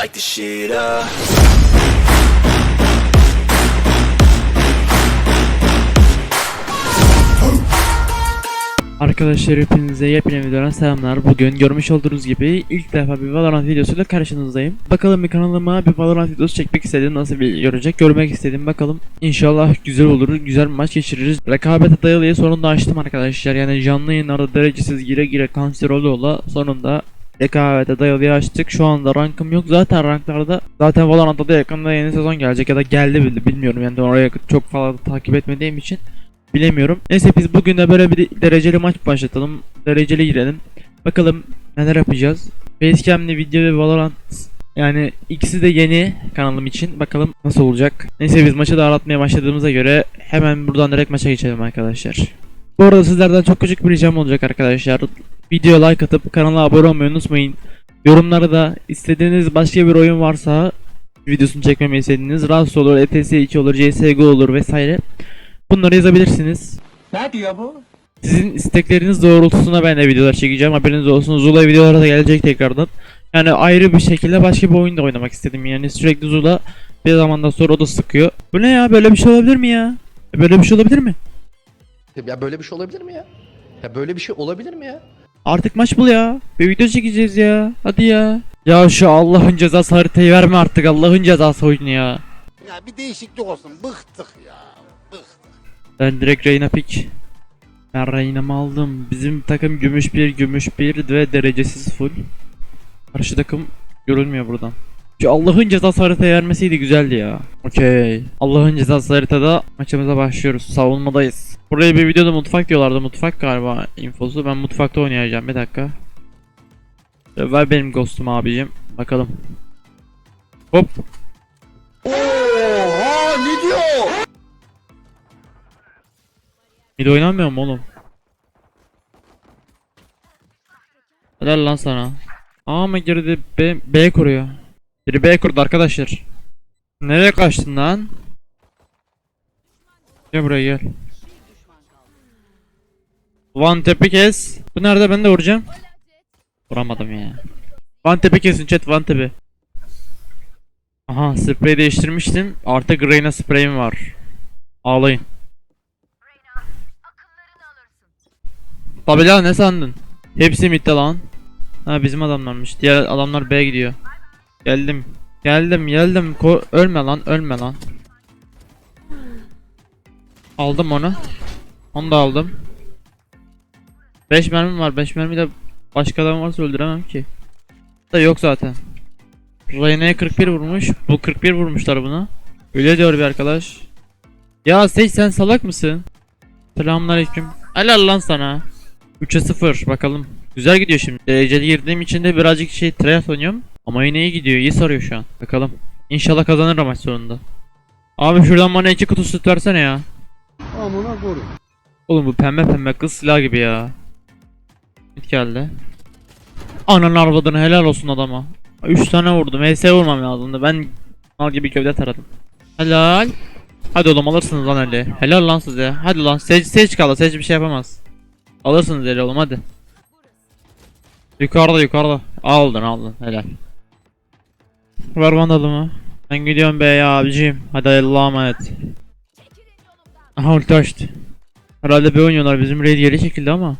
light the shit up. Arkadaşlar hepinize yepyeni videodan selamlar. Bugün görmüş olduğunuz gibi ilk defa bir Valorant videosuyla karşınızdayım. Bakalım bir kanalıma bir Valorant videosu çekmek istedim. Nasıl bir görecek görmek istedim bakalım. İnşallah güzel olur. Güzel bir maç geçiririz. Rekabete dayalıyı sonunda açtım arkadaşlar. Yani canlı yayınlarda derecesiz gire gire kanser ola sonunda rekabete dayalıya açtık. Şu anda rankım yok. Zaten ranklarda zaten Valorant'ta da yakında yeni sezon gelecek ya da geldi bilmiyorum. Yani oraya çok fazla takip etmediğim için Bilemiyorum. Neyse biz bugün de böyle bir dereceli maç başlatalım. Dereceli girelim. Bakalım neler yapacağız. Facecam'li video ve Valorant yani ikisi de yeni kanalım için. Bakalım nasıl olacak. Neyse biz maçı da aratmaya başladığımıza göre hemen buradan direkt maça geçelim arkadaşlar. Bu arada sizlerden çok küçük bir ricam olacak arkadaşlar. Videoya like atıp kanala abone olmayı unutmayın. Yorumlara da istediğiniz başka bir oyun varsa videosunu çekmemi istediğiniz Rust olur, ETS 2 olur, CSGO olur vesaire. Bunları yazabilirsiniz. Ne diyor bu? Sizin istekleriniz doğrultusunda ben de videolar çekeceğim. Haberiniz olsun. Zula videoları da gelecek tekrardan. Yani ayrı bir şekilde başka bir oyun da oynamak istedim. Yani sürekli Zula bir zamandan sonra o da sıkıyor. Bu ne ya? Böyle bir şey olabilir mi ya? Böyle bir şey olabilir mi? Ya böyle bir şey olabilir mi ya? Ya böyle bir şey olabilir mi ya? Artık maç bul ya. Bir video çekeceğiz ya. Hadi ya. Ya şu Allah'ın cezası haritayı verme artık. Allah'ın cezası oyunu ya. Ya bir değişiklik olsun. Bıktık ya. Bıktık. Ben direkt Reyna pick. Ben Reyna'mı aldım. Bizim takım gümüş bir, gümüş bir ve derecesiz full. Karşı takım görülmüyor buradan. Şu Allah'ın cezası haritaya vermeseydi güzeldi ya. Okey. Allah'ın cezası haritada maçımıza başlıyoruz. Savunmadayız. Buraya bir videoda mutfak diyorlardı. Mutfak galiba infosu. Ben mutfakta oynayacağım. Bir dakika. Ee, Ver benim ghostum abicim. Bakalım. Hop. Oha ne diyor? De oynamıyor mu oğlum? Helal lan sana. A mı girdi B, B kuruyor. Biri B kurdu arkadaşlar. Nereye kaçtın lan? Gel buraya gel. One tepi kes. Bu nerede ben de vuracağım. Vuramadım ya. One tepi kesin chat one tepi. Aha sprey değiştirmiştim. Artık Reyna spreyim var. Ağlayın. Tabi lan ne sandın? Hepsi midde lan. Ha bizim adamlarmış. Diğer adamlar B gidiyor. Geldim. Geldim geldim. Ko ölme lan ölme lan. Aldım onu. Onu da aldım. 5 mermim var. 5 mermi de başka adam varsa öldüremem ki. Da yok zaten. Reyna'ya 41 vurmuş. Bu 41 vurmuşlar buna. Öyle diyor bir arkadaş. Ya Seyç sen salak mısın? Selamünaleyküm. Helal lan sana. 3'e 0 bakalım. Güzel gidiyor şimdi. Dereceli girdiğim için de birazcık şey triat oynuyorum. Ama yine iyi gidiyor. iyi sarıyor şu an. Bakalım. İnşallah kazanır maç sonunda. Abi şuradan bana iki kutu süt versene ya. Amına koru. Oğlum bu pembe pembe kız silah gibi ya. Git geldi. Ananın arvadını helal olsun adama. 3 tane vurdum. HS vurmam lazımdı. Ben mal gibi kövde taradım. Helal. Hadi oğlum alırsınız lan öyle. Helal lan size. Hadi lan. Sage, Sage kaldı. Sage bir şey yapamaz. Alırsınız öyle oğlum hadi. Yukarıda yukarıda. Aldın aldın. Helal. Ver vandalımı. Ben gidiyorum be ya abicim. Hadi Allah'a emanet. Aha ulti açtı. Herhalde B oynuyorlar. Bizim raid geri çekildi ama.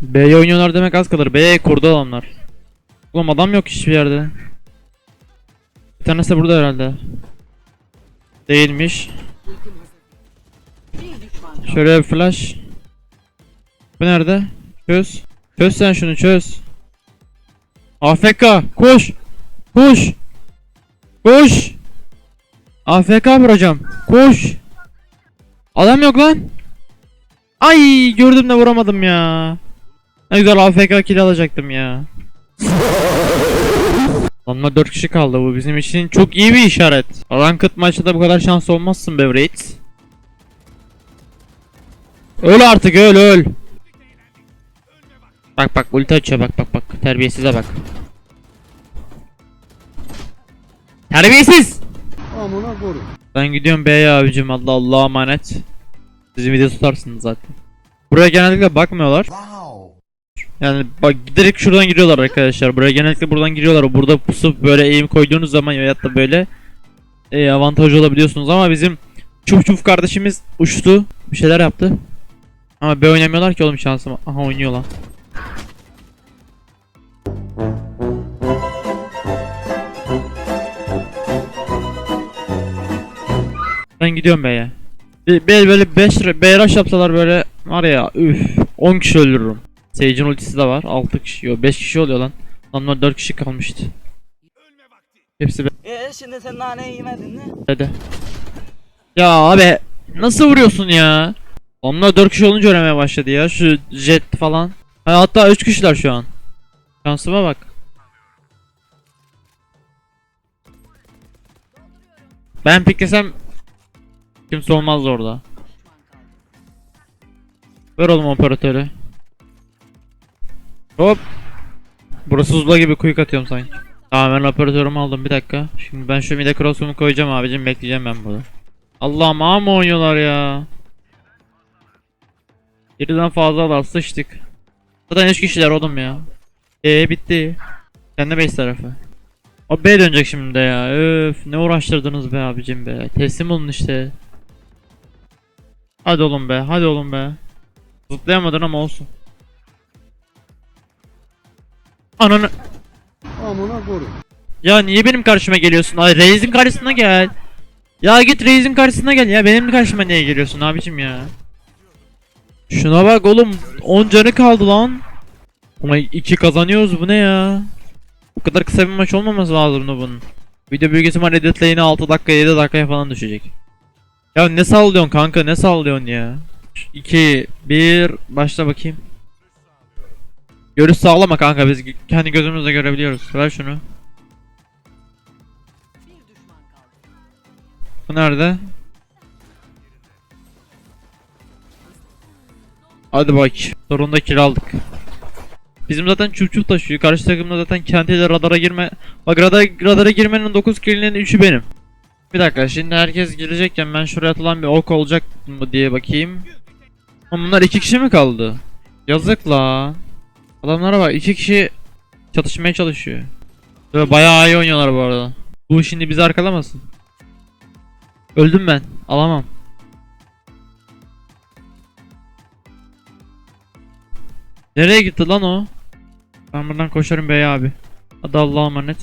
B'ye oynuyorlar demek az kalır. B'ye kurdu adamlar. Oğlum adam yok hiçbir yerde. Bir tanesi de burada herhalde. Değilmiş. Şöyle bir flash. Bu nerede? Çöz. Çöz sen şunu çöz. AFK koş. Koş. Koş. AFK hocam. Koş. Adam yok lan. Ay gördüm de vuramadım ya. Ne güzel AFK kill alacaktım ya. Onunla 4 kişi kaldı bu bizim için çok iyi bir işaret. Ranked maçta da bu kadar şans olmazsın be. Öl artık öl öl. Bak bak ulti açıyor bak bak bak terbiyesize bak. Terbiyesiz. Amına koru. Ben gidiyorum B'ye abicim Allah Allah'a emanet. Sizi video tutarsınız zaten. Buraya genellikle bakmıyorlar. Yani bak direkt şuradan giriyorlar arkadaşlar. Buraya genellikle buradan giriyorlar. Burada pusup böyle eğim koyduğunuz zaman ya da böyle e, avantaj olabiliyorsunuz ama bizim çuf çuf kardeşimiz uçtu. Bir şeyler yaptı. Ama B oynamıyorlar ki oğlum şansıma. Aha oynuyor lan. Ben gidiyorum B'ye. Bir böyle 5 B rush yapsalar böyle var ya üf 10 kişi öldürürüm. Sage'in ultisi de var. 6 kişi yok 5 kişi oluyor lan. Adamlar 4 kişi kalmıştı. Hepsi Ee şimdi sen naneyi yemedin mi? B'de. Ya abi nasıl vuruyorsun ya? Onlar 4 kişi olunca öğrenmeye başladı ya. Şu jet falan. Ha, hatta 3 kişiler şu an. Şansıma bak. Ben piklesem kimse olmaz orada. Ver oğlum operatörü. Hop. Burası Zula gibi quick atıyorum sanki. Tamam ben operatörümü aldım bir dakika. Şimdi ben şu mide cross'umu koyacağım abicim bekleyeceğim ben burada. Allah'ım ağa mı oynuyorlar ya? Birden fazlalar sıçtık. Zaten 3 kişiler oğlum ya. Eee bitti. Kendi base tarafı. O B dönecek şimdi ya. Öf ne uğraştırdınız be abicim be. Teslim olun işte. Hadi oğlum be hadi oğlum be. Zıplayamadın ama olsun. Ananı. Amına koru. Ya niye benim karşıma geliyorsun? Ay Reis'in karşısına gel. Ya git Reis'in karşısına gel ya. Benim karşıma niye geliyorsun abicim ya? Şuna bak oğlum 10 canı kaldı lan. Ama 2 kazanıyoruz bu ne ya? Bu kadar kısa bir maç olmaması lazımdı bunun. Video büyük ihtimal editle yine 6 dakika 7 dakikaya falan düşecek. Ya ne sallıyorsun kanka ne sallıyorsun ya? 2 1 başla bakayım. Görüş sağlama kanka biz kendi gözümüzle görebiliyoruz. Ver şunu. Bu nerede? Hadi bak. Sorunda kiraldık. Bizim zaten çuf taşıyor. Karşı takımda zaten kentiyle radara girme... Bak radara, radara girmenin 9 killinin 3'ü benim. Bir dakika şimdi herkes girecekken ben şuraya atılan bir ok olacak mı diye bakayım. Ama bunlar 2 kişi mi kaldı? Yazık la. Adamlara bak 2 kişi çatışmaya çalışıyor. Böyle bayağı iyi oynuyorlar bu arada. Bu şimdi bizi arkalamasın. Öldüm ben. Alamam. Nereye gitti lan o? Ben buradan koşarım bey abi. Hadi Allah'a emanet.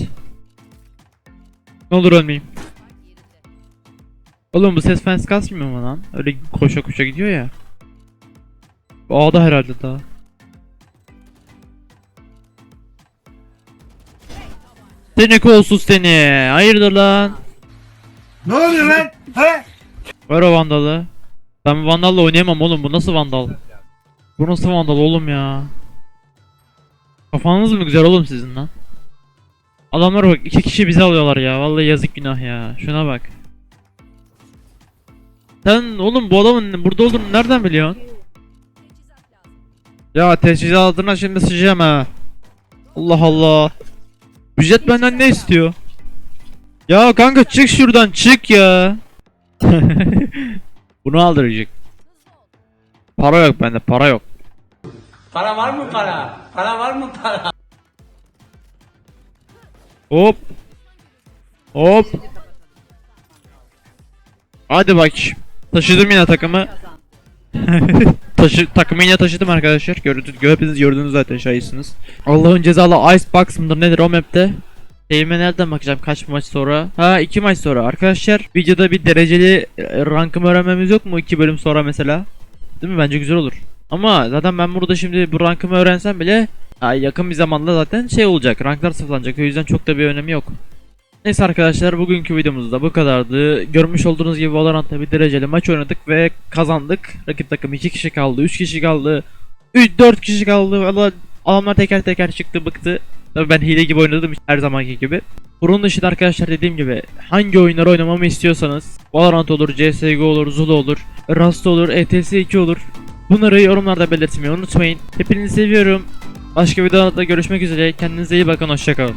Ne olur ölmeyeyim. Oğlum bu ses fens kasmıyor mu lan? Öyle koşa koşa gidiyor ya. A'da herhalde daha. Seni kolsuz seni. Hayırdır lan? Ne oluyor lan? He? Ver o vandalı. Ben bu vandalla oynayamam oğlum. Bu nasıl vandal? Bu nasıl vandal oğlum ya? Kafanız mı güzel oğlum sizin lan? Adamlar bak iki kişi bizi alıyorlar ya. Vallahi yazık günah ya. Şuna bak. Sen oğlum bu adamın burada olduğunu nereden biliyorsun? Ya teçhizatına şimdi sıçacağım ha. Allah Allah. Ücret benden ne istiyor? Ya kanka çık şuradan çık ya. Bunu aldıracak. Para yok bende para yok. Para var mı para? Para var mı para? Hop. Hop. Hadi bak. Taşıdım yine takımı. Taşı, takımı yine taşıdım arkadaşlar. Gördünüz, hepiniz gördünüz zaten şahitsiniz. Allah'ın cezalı Icebox mıdır nedir o map'te? Şeyime nereden bakacağım kaç maç sonra? Ha iki maç sonra. Arkadaşlar videoda bir dereceli e, rankımı öğrenmemiz yok mu? iki bölüm sonra mesela. Değil mi? Bence güzel olur. Ama zaten ben burada şimdi bu rankımı öğrensem bile ya yakın bir zamanda zaten şey olacak. Ranklar sıfırlanacak. O yüzden çok da bir önemi yok. Neyse arkadaşlar bugünkü videomuz da bu kadardı. Görmüş olduğunuz gibi Valorant'ta bir dereceli maç oynadık ve kazandık. Rakip takım 2 kişi kaldı, 3 kişi kaldı, 3 4 kişi kaldı. Adamlar teker teker çıktı, bıktı. Tabii ben hile gibi oynadım her zamanki gibi. Bunun dışında arkadaşlar dediğim gibi hangi oyunları oynamamı istiyorsanız Valorant olur, CSGO olur, Zula olur, Rust olur, ETS 2 olur. Bunları yorumlarda belirtmeyi unutmayın. Hepinizi seviyorum. Başka videolarda görüşmek üzere. Kendinize iyi bakın. Hoşçakalın.